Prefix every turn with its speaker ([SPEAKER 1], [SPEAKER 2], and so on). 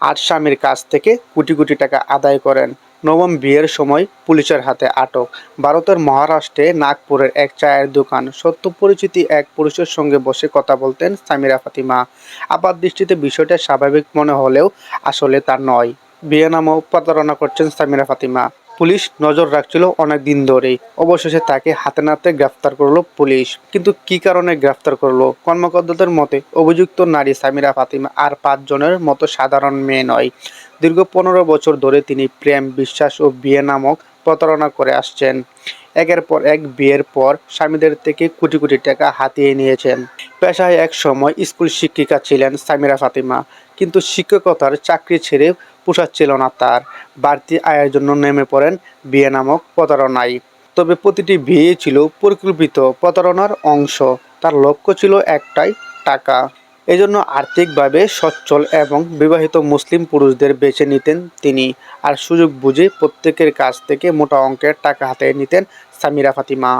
[SPEAKER 1] আর স্বামীর কাছ থেকে কোটি কোটি টাকা আদায় করেন। নবম বিয়ের সময় পুলিশের হাতে আটক। ভারতের মহারাষ্ট্রে নাগপুরের এক চায়ের দোকান। সত্য পরিচিতি এক পুরুষের সঙ্গে বসে কথা বলতেন সামিরা ফাতিমা। আপাত দৃষ্টিতে বিষয়টা স্বাভাবিক মনে হলেও আসলে তা নয়। বিয়ে নামও প্রতারণা করছেন সামিরা ফাতিমা। পুলিশ নজর রাখছিল অনেক দিন ধরেই। অবশেষে তাকে হাতে নাতে গ্রেফতার করল পুলিশ। কিন্তু কি কারণে গ্রেফতার করল? কর্মকর্তাদের মতে, অভিযুক্ত নারী সামিরা ফাতিমা আর পাঁচজনের মতো সাধারণ মেয়ে নয়। দীর্ঘ পনেরো বছর ধরে তিনি প্রেম, বিশ্বাস ও বিয়ে নামক প্রতারণা করে আসছেন। একের পর এক বিয়ের পর স্বামীদের থেকে কোটি কোটি টাকা হাতিয়ে নিয়েছেন। পেশায় এক সময় স্কুল শিক্ষিকা ছিলেন সামিরা ফাতিমা, কিন্তু শিক্ষকতার চাকরি ছেড়ে পোষাচ্ছিল না তার। বাড়তি আয়ের জন্য নেমে পড়েন বিয়ে নামক প্রতারণায়। তবে প্রতিটি বিয়ে ছিল পরিকল্পিত প্রতারণার অংশ। তার লক্ষ্য ছিল একটাই, টাকা। এজন্য আর্থিকভাবে সচ্ছল এবং বিবাহিত মুসলিম পুরুষদের বেছে নিতেন তিনি। আর সুযোগ বুঝে প্রত্যেকের কাছ থেকে মোটা অঙ্কের টাকা হাতে নিতেন সামিরা ফাতিমা।